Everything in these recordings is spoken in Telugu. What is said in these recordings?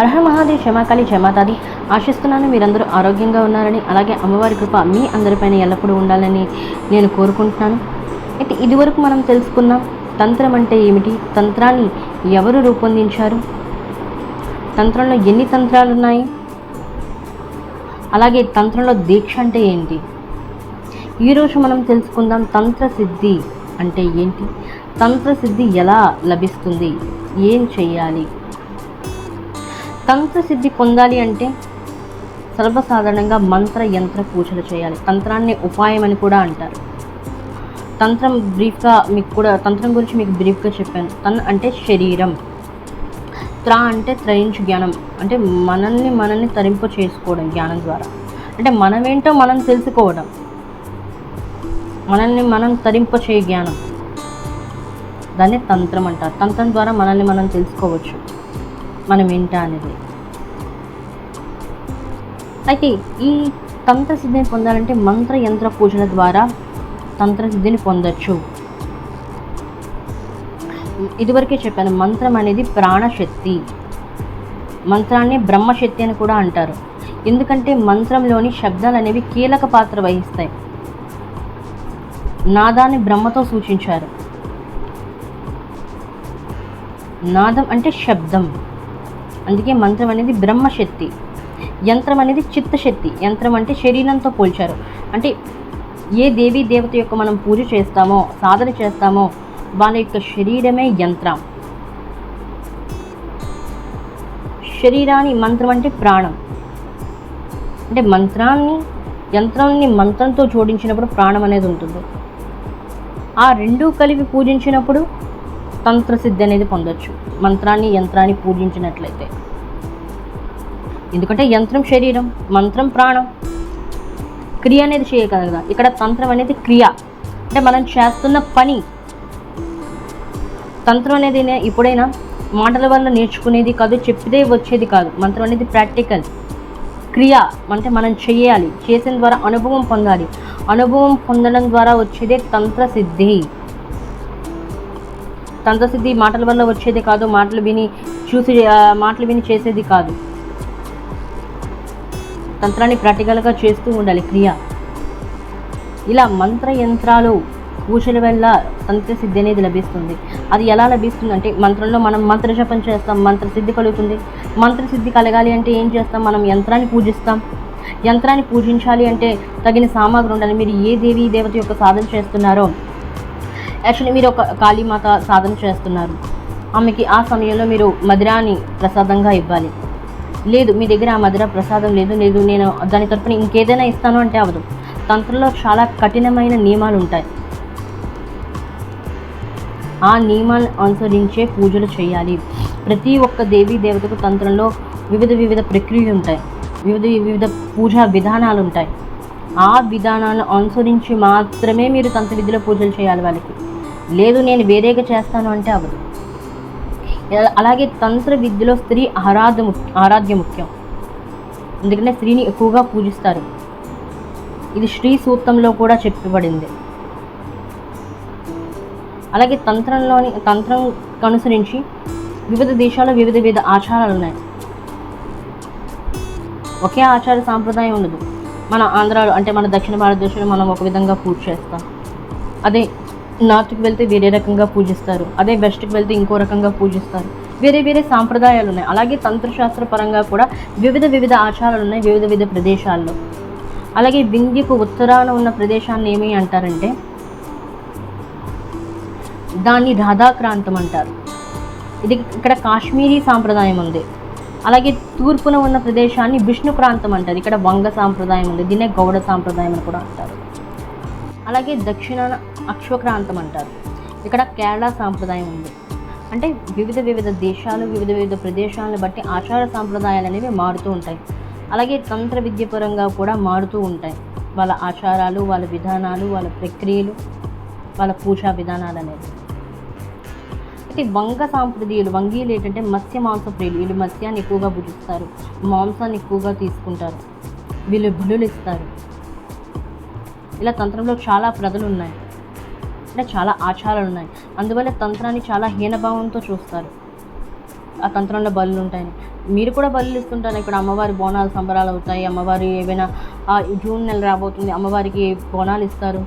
అర్హ మహాదేవ్ క్షమాకాళి క్షమాతాది ఆశిస్తున్నాను మీరందరూ ఆరోగ్యంగా ఉన్నారని అలాగే అమ్మవారి కృప మీ అందరిపైన ఎల్లప్పుడూ ఉండాలని నేను కోరుకుంటున్నాను. అయితే ఇదివరకు మనం తెలుసుకున్నాం తంత్రం అంటే ఏమిటి? తంత్రాన్ని ఎవరు రూపొందించారు? తంత్రంలో ఎన్ని తంత్రాలు ఉన్నాయి అలాగే తంత్రంలో దీక్ష అంటే ఏంటి? ఈరోజు మనం తెలుసుకుందాం తంత్ర సిద్ధి అంటే ఏంటి? తంత్ర సిద్ధి ఎలా లభిస్తుంది? ఏం చేయాలి? తంత్ర సిద్ధి పొందాలి అంటే సర్వసాధారణంగా మంత్ర యంత్ర పూజలు చేయాలి. తంత్రాన్ని ఉపాయం అని కూడా అంటారు. తంత్రం బ్రీఫ్గా మీకు కూడా తంత్రం గురించి మీకు బ్రీఫ్గా చెప్పాను. తన్ అంటే శరీరం. త్రా అంటే త్రయించు జ్ఞానం. అంటే మనల్ని మనల్ని తరింపు చేసుకోవడం జ్ఞానం ద్వారా. అంటే మనమేంటో మనం తెలుసుకోవడం. మనల్ని మనం తరింప చేయ జ్ఞానం. దాన్ని తంత్రం అంటారు. తంత్రం ద్వారా మనల్ని మనం తెలుసుకోవచ్చు. మనం ఏంటా అయితే ఈ తంత్రసిద్ధిని పొందాలంటే మంత్ర యంత్ర పూజల ద్వారా తంత్రసిద్ధిని పొందొచ్చు. ఇదివరకే చెప్పాను మంత్రం అనేది ప్రాణశక్తి. మంత్రాన్ని బ్రహ్మశక్తి అని కూడా అంటారు. ఎందుకంటే మంత్రంలోని శబ్దాలు అనేవి కీలక పాత్ర వహిస్తాయి. నాదాన్ని బ్రహ్మతో సూచించారు. నాదం అంటే శబ్దం. అందుకే మంత్రం అనేది బ్రహ్మశక్తి. యంత్రం అనేది చిత్తశక్తి. యంత్రం అంటే శరీరంతో పోల్చారు. అంటే ఏ దేవీ దేవత యొక్క మనం పూజ చేస్తామో సాధన చేస్తామో వాళ్ళ యొక్క శరీరమే యంత్రం. శరీరాన్ని మంత్రం అంటే ప్రాణం. అంటే మంత్రాన్ని యంత్రాన్ని మంత్రంతో జోడించినప్పుడు ప్రాణం అనేది ఉంటుంది. ఆ రెండూ కలిపి పూజించినప్పుడు తంత్ర సిద్ధి అనేది పొందొచ్చు. మంత్రాన్ని యంత్రాన్ని పూజించినట్లయితే. ఎందుకంటే యంత్రం శరీరం మంత్రం ప్రాణం. క్రియ అనేది చేయగలదు కదా. ఇక్కడ తంత్రం అనేది క్రియ. అంటే మనం చేస్తున్న పని. తంత్రం అనేది ఇప్పుడైనా ఎప్పుడైనా మాటల వల్ల నేర్చుకునేది కాదు చెప్పితే వచ్చేది కాదు. మంత్రం అనేది ప్రాక్టికల్. క్రియ అంటే మనం చేయాలి. చేసిన ద్వారా అనుభవం పొందాలి. అనుభవం పొందడం ద్వారా వచ్చేదే తంత్ర సిద్ధి. తంత్రసిద్ధి మాటల వల్ల వచ్చేది కాదు మాటలు విని చూసి మాటలు విని చేసేది కాదు. తంత్రాన్ని ప్రాక్టికల్గా చేస్తూ ఉండాలి క్రియ. ఇలా మంత్ర యంత్రాలు పూజల వల్ల తంత్రసిద్ధి అనేది లభిస్తుంది. అది ఎలా లభిస్తుంది అంటే మంత్రంలో మనం మంత్రజపం చేస్తాం మంత్రసిద్ధి కలుగుతుంది. మంత్రసిద్ధి కలగాలి అంటే ఏం చేస్తాం? మనం యంత్రాన్ని పూజిస్తాం. యంత్రాన్ని పూజించాలి అంటే తగిన సామాగ్రి ఉండాలి. మీరు ఏ దేవీ దేవత యొక్క సాధన చేస్తున్నారో యాక్చువల్లీ మీరు ఒక కాళీమాత సాధన చేస్తున్నారు. ఆమెకి ఆ సమయంలో మీరు మధురాని ప్రసాదంగా ఇవ్వాలి. లేదు మీ దగ్గర ఆ మధుర ప్రసాదం లేదు లేదు నేను దాని తరపున ఇంకేదైనా ఇస్తాను అంటే అవదు తంత్రంలో చాలా కఠినమైన నియమాలు ఉంటాయి. ఆ నియమాలను అనుసరించే పూజలు చేయాలి. ప్రతి ఒక్క దేవీ దేవతకు తంత్రంలో వివిధ వివిధ ప్రక్రియలు ఉంటాయి. వివిధ వివిధ పూజా విధానాలు ఉంటాయి. ఆ విధానాలను అనుసరించి మాత్రమే మీరు తంత్ర విధిలో పూజలు చేయాలి వాళ్ళకి. లేదు నేను వేరేగా చేస్తాను అంటే అవ్వదు. అలాగే తంత్ర విద్యలో స్త్రీ ఆరాధ ఆరాధ్య ముఖ్యం. ఎందుకంటే స్త్రీని ఎక్కువగా పూజిస్తారు. ఇది శ్రీ సూత్రంలో కూడా చెప్పబడింది. అలాగే తంత్రంలోని తంత్రం అనుసరించి వివిధ దేశాల్లో వివిధ వివిధ ఆచారాలు ఉన్నాయి. ఒకే ఆచార సాంప్రదాయం ఉండదు. మన ఆంధ్రాలో అంటే మన దక్షిణ భారతదేశంలో మనం ఒక విధంగా పూజ చేస్తాం. అదే నార్త్కి వెళ్తే వేరే రకంగా పూజిస్తారు. అదే వెస్ట్కి వెళ్తే ఇంకో రకంగా పూజిస్తారు. వేరే వేరే సాంప్రదాయాలు ఉన్నాయి. అలాగే తంత్రశాస్త్ర పరంగా కూడా వివిధ వివిధ ఆచారాలు ఉన్నాయి వివిధ వివిధ ప్రదేశాల్లో. అలాగే వింధ్యకు ఉత్తరాన ఉన్న ప్రదేశాన్ని ఏమి అంటారంటే దాన్ని రాధాక్రాంతం అంటారు. ఇది ఇక్కడ కాశ్మీరీ సాంప్రదాయం ఉంది. అలాగే తూర్పున ఉన్న ప్రదేశాన్ని విష్ణు ప్రాంతం అంటారు. ఇక్కడ వంగ సాంప్రదాయం ఉంది దీన్నే గౌడ సాంప్రదాయం అని కూడా అంటారు. అలాగే దక్షిణాన అశ్వక్రాంతం అంటారు. ఇక్కడ కేరళ సాంప్రదాయం ఉంది. అంటే వివిధ వివిధ దేశాలు వివిధ వివిధ ప్రదేశాలను బట్టి ఆచార సాంప్రదాయాలు అనేవి మారుతూ ఉంటాయి. అలాగే తంత్ర విద్యపరంగా కూడా మారుతూ ఉంటాయి. వాళ్ళ ఆచారాలు వాళ్ళ విధానాలు వాళ్ళ ప్రక్రియలు వాళ్ళ పూజా విధానాలు అనేవి. అయితే వంగ సాంప్రదాయాలు వంగీయులు ఏంటంటే మత్స్య మాంస ప్రియులు వీళ్ళు మత్స్యాన్ని ఎక్కువగా భుజిస్తారు. మాంసాన్ని ఎక్కువగా తీసుకుంటారు. వీళ్ళు బిల్లులు ఇస్తారు. ఇలా తంత్రంలో చాలా ప్రజలు ఉన్నాయి. అంటే చాలా ఆచారాలు ఉన్నాయి. అందువల్ల తంత్రాన్ని చాలా హీనభావంతో చూస్తారు. ఆ తంత్రంలో బలులు ఉంటాయని. మీరు కూడా బలులు ఇస్తుంటారు. ఇక్కడ అమ్మవారి బోనాలు సంబరాలు అవుతాయి. అమ్మవారి ఏవైనా జూన్ నెల రాబోతుంది. అమ్మవారికి బోనాలు ఇస్తారు.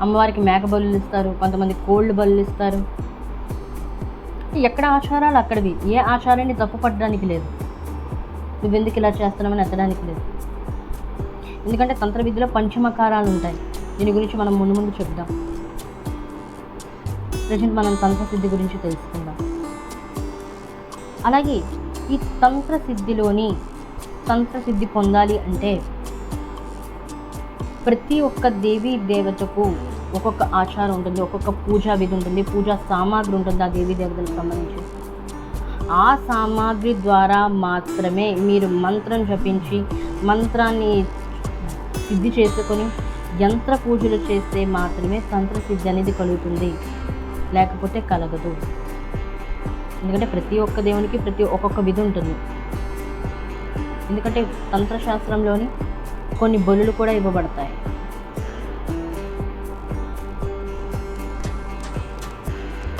అమ్మవారికి మేక బలులు ఇస్తారు. కొంతమంది కోళ్ళు బలులు ఇస్తారు. ఎక్కడ ఆచారాలు అక్కడివి? ఏ ఆచారాన్ని తప్పు పట్టడానికి లేదు నువ్వెందుకు ఇలా చేస్తున్నామని ఎత్తడానికి లేదు. ఎందుకంటే తంత్ర విద్యలో పంచమకారాలు ఉంటాయి. దీని గురించి మనం ముందు ముందు చెప్దాం. ప్రజెంట్ మనం తంత్రసిద్ధి గురించి తెలుసుకుందాం. అలాగే ఈ తంత్ర సిద్ధిలోని సిద్ధి పొందాలి అంటే ప్రతి ఒక్క దేవీ దేవతకు ఒక్కొక్క ఆచారం ఉంటుంది ఒక్కొక్క పూజా విధి ఉంటుంది పూజా సామాగ్రి ఉంటుంది ఆ దేవీ దేవతలకు సంబంధించి. ఆ సామాగ్రి ద్వారా మాత్రమే మీరు మంత్రం జపించి మంత్రాన్ని సిద్ధి చేసుకొని యంత్ర పూజలు చేస్తే మాత్రమే తంత్ర సిద్ధి అనేది కలుగుతుంది. లేకపోతే కలగదు. ఎందుకంటే ప్రతి ఒక్క దేవునికి ప్రతి ఒక్కొక్క విధి ఉంటుంది. ఎందుకంటే తంత్రశాస్త్రంలోని కొన్ని బలులు కూడా ఇవ్వబడతాయి.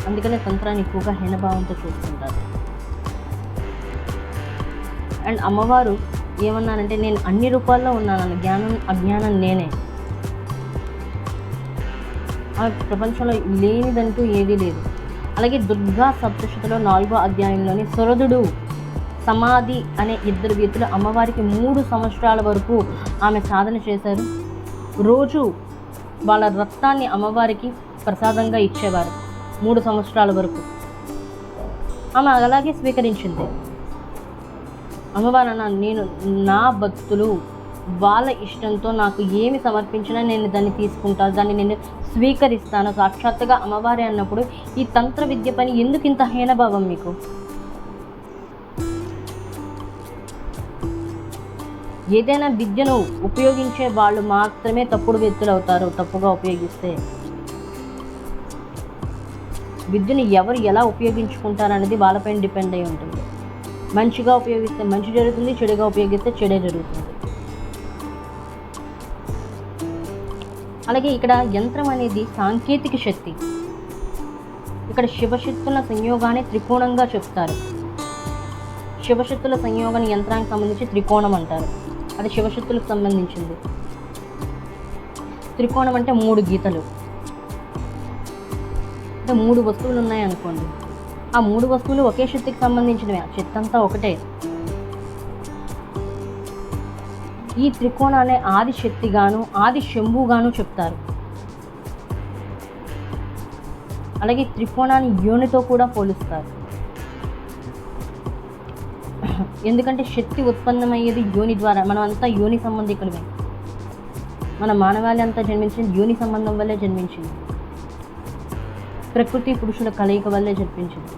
అందుకనే తంత్రాన్ని ఎక్కువగా హీనభావంతో చూసుకుంటారు. అండ్ అమ్మవారు ఏమన్నానంటే నేను అన్ని రూపాల్లో ఉన్నాను జ్ఞానం అజ్ఞానం నేనే. ఆ ప్రపంచంలో లేనిదంటూ ఏదీ లేదు. అలాగే దుర్గా సప్తశతిలో నాలుగో అధ్యాయంలోని సురదుడు సమాధి అనే ఇద్దరు వ్యక్తులు అమ్మవారికి మూడు సంవత్సరాల వరకు ఆమె సాధన చేశారు. రోజు వాళ్ళ రక్తాన్ని అమ్మవారికి ప్రసాదంగా ఇచ్చేవారు. మూడు సంవత్సరాల వరకు. ఆమె అలాగే స్వీకరించింది. అమ్మవారు అన్న నేను నా భక్తులు వాళ్ళ ఇష్టంతో నాకు ఏమి సమర్పించినా నేను దాన్ని తీసుకుంటాను దాన్ని నేను స్వీకరిస్తాను. సాక్షాత్తుగా అమ్మవారి అన్నప్పుడు ఈ తంత్ర విద్య పని ఎందుకు ఇంత హీనభావం మీకు? ఏదైనా విద్యను ఉపయోగించే వాళ్ళు మాత్రమే తప్పుడు వ్యక్తులు అవుతారు తప్పుగా ఉపయోగిస్తే. విద్యను ఎవరు ఎలా ఉపయోగించుకుంటారనేది వాళ్ళపైన డిపెండ్ అయి ఉంటుంది. మంచిగా ఉపయోగిస్తే మంచి జరుగుతుంది చెడుగా ఉపయోగిస్తే చెడే జరుగుతుంది. అలాగే ఇక్కడ యంత్రం అనేది సాంకేతిక శక్తి. ఇక్కడ శివశక్తుల సంయోగాన్ని త్రికోణంగా చెప్తారు. శివశక్తుల సంయోగాన్ని యంత్రానికి సంబంధించి త్రికోణం అంటారు. అది శివశక్తులకు సంబంధించింది. త్రికోణం అంటే మూడు గీతలు. మూడు వస్తువులు ఉన్నాయి అనుకోండి ఆ మూడు వస్తువులు ఒకే శక్తికి సంబంధించినవి. ఆ శక్తి అంతా ఒకటే. ఈ త్రికోణాన్ని ఆది శక్తిగాను ఆది శంభుగాను చెప్తారు. అలాగే త్రికోణాన్ని యోనితో కూడా పోలుస్తారు. ఎందుకంటే శక్తి ఉత్పన్నమయ్యేది యోని ద్వారా. మనం అంతా యోని సంబంధికులమే. మన మానవాళి అంతా జన్మించింది యోని సంబంధం వల్లే జన్మించింది. ప్రకృతి పురుషుల కలయిక వల్లే జన్మించింది.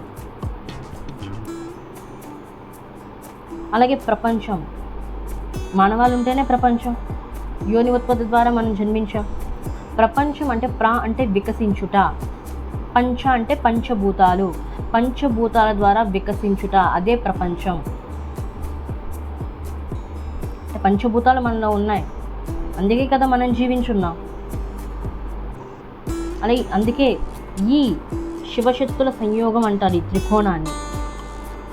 అలాగే ప్రపంచం. మానవాలు ఉంటేనే ప్రపంచం. యోని ఉత్పత్తి ద్వారా మనం జన్మించాం. ప్రపంచం అంటే ప్రా అంటే వికసించుట. పంచ అంటే పంచభూతాలు. పంచభూతాల ద్వారా వికసించుట. అదే ప్రపంచం. పంచభూతాలు మనలో ఉన్నాయి. అందుకే కదా మనం జీవించున్నాం. అలాగే అందుకే ఈ శివశక్తుల సంయోగం అంటారు ఈ త్రికోణాన్ని.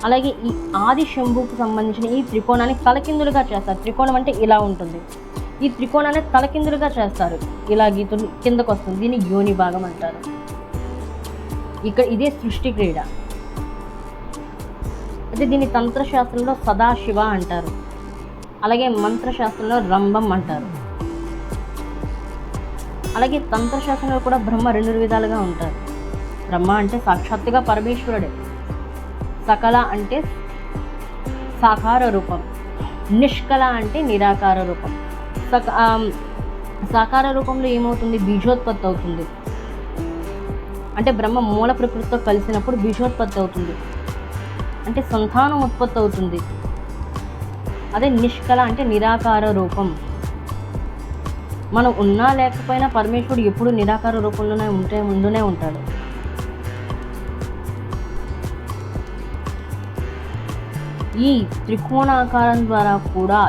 అలాగే ఈ ఆది శంభుకు సంబంధించిన ఈ త్రికోణాన్ని తలకిందులుగా చేస్తారు. త్రికోణం అంటే ఇలా ఉంటుంది. ఈ త్రికోణాన్ని తలకిందులుగా చేస్తారు. ఇలా గీతు కిందకు వస్తుంది. దీన్ని యోని భాగం అంటారు. ఇక్కడ ఇదే సృష్టి క్రీడ. అయితే దీన్ని తంత్రశాస్త్రంలో సదాశివ అంటారు. అలాగే మంత్రశాస్త్రంలో రంభం అంటారు. అలాగే తంత్రశాస్త్రంలో కూడా బ్రహ్మ రెండు విధాలుగా ఉంటారు. బ్రహ్మ అంటే సాక్షాత్తుగా పరమేశ్వరుడే. సకల అంటే సాకార రూపం. నిష్కల అంటే నిరాకార రూపం. సక సాకార రూపంలో ఏమవుతుంది? బీజోత్పత్తి అవుతుంది. అంటే బ్రహ్మ మూల ప్రకృతితో కలిసినప్పుడు బీజోత్పత్తి అవుతుంది. అంటే సంతానం ఉత్పత్తి అవుతుంది. అదే నిష్కల అంటే నిరాకార రూపం. మనం ఉన్నా లేకపోయినా పరమేశ్వరుడు ఎప్పుడు నిరాకార రూపంలోనే ఉంటే ముందునే ఉంటాడు. ఈ త్రికోణాకారం ద్వారా కూడా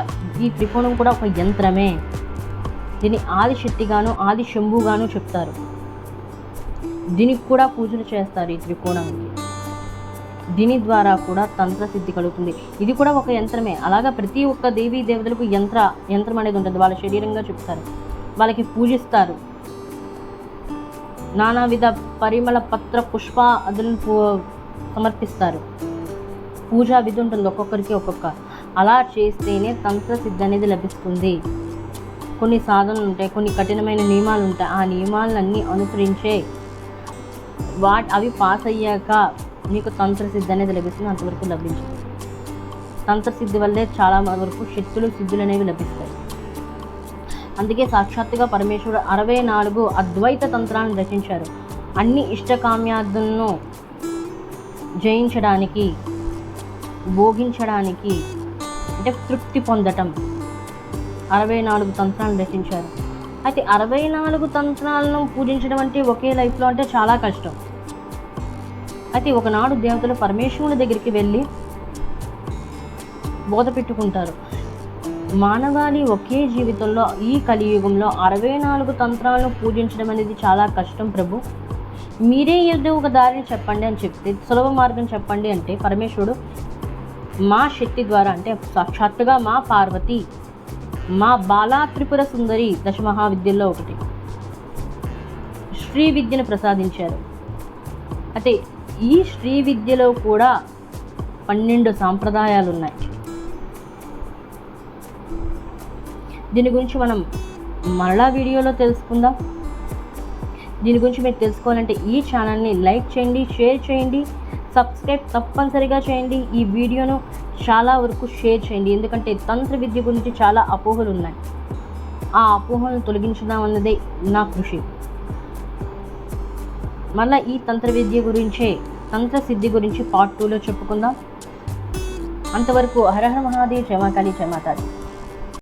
ఈ త్రికోణం కూడా ఒక యంత్రమే. దీన్ని ఆది శక్తిగాను ఆది శంభుగాను చెప్తారు. దీనికి కూడా పూజలు చేస్తారు ఈ త్రికోణానికి. దీని ద్వారా కూడా తంత్ర సిద్ధి కలుగుతుంది. ఇది కూడా ఒక యంత్రమే. అలాగా ప్రతి ఒక్క దేవీ దేవతలకు యంత్ర యంత్రం అనేది ఉంటుంది. వాళ్ళ శరీరంగా చెప్తారు. వాళ్ళకి పూజిస్తారు. నానావిధ పరిమళ పత్ర పుష్ప అదులను పూ- సమర్పిస్తారు. పూజా విధి ఉంటుంది ఒక్కొక్కరికి ఒక్కొక్క. అలా చేస్తేనే తంత్ర సిద్ధి అనేది లభిస్తుంది. కొన్ని సాధనలు ఉంటాయి కొన్ని కఠినమైన నియమాలు ఉంటాయి. ఆ నియమాలన్నీ అనుసరించే వాట్ అవి పాస్ అయ్యాక మీకు తంత్రసిద్ధి అనేది లభిస్తుంది అంతవరకు లభించదు. తంత్రసిద్ధి వల్లే చాలా వరకు శక్తులు సిద్ధులు అనేవి లభిస్తాయి. అందుకే సాక్షాత్తుగా పరమేశ్వరుడు అరవై నాలుగు అద్వైత తంత్రాలను రచించారు. అన్ని ఇష్టకామ్యార్థులను జయించడానికి భోగించడానికి అంటే తృప్తి పొందటం అరవై నాలుగు తంత్రాలను రచించారు. అయితే అరవై నాలుగు తంత్రాలను పూజించడం అంటే ఒకే లైఫ్లో అంటే చాలా కష్టం. అయితే ఒకనాడు దేవతలు పరమేశ్వరుని దగ్గరికి వెళ్ళి బోధ పెట్టుకుంటారు. మానవాళి ఒకే జీవితంలో ఈ కలియుగంలో అరవై నాలుగు తంత్రాలను పూజించడం అనేది చాలా కష్టం ప్రభు. మీరే ఏదో ఒక దారిని చెప్పండి అని చెప్తే సులభ మార్గం చెప్పండి అంటే పరమేశ్వరుడు మా శక్తి ద్వారా అంటే సాక్షాత్తుగా మా పార్వతి మా బాలా త్రిపుర సుందరి దశమహావిద్యల్లో ఒకటి. శ్రీ విద్యను ప్రసాదించారు. అయితే ఈ శ్రీ విద్యలో కూడా పన్నెండు సాంప్రదాయాలు ఉన్నాయి దీని గురించి మనం మరలా వీడియోలో తెలుసుకుందాం. దీని గురించి మీరు తెలుసుకోవాలంటే ఈ ఛానల్ని లైక్ చేయండి షేర్ చేయండి సబ్స్క్రైబ్ తప్పనిసరిగా చేయండి. ఈ వీడియోను చాలా వరకు షేర్ చేయండి. ఎందుకంటే తంత్ర విద్య గురించి చాలా అపోహలు ఉన్నాయి. ఆ అపోహలను తొలగించడం అన్నదే నా కృషి. మళ్ళీ ఈ తంత్ర విద్య గురించే తంత్ర సిద్ధి గురించి పార్ట్ టూలో చెప్పుకుందాం. అంతవరకు హరహర మహాదేవ్ జమాకాళి జమాతాది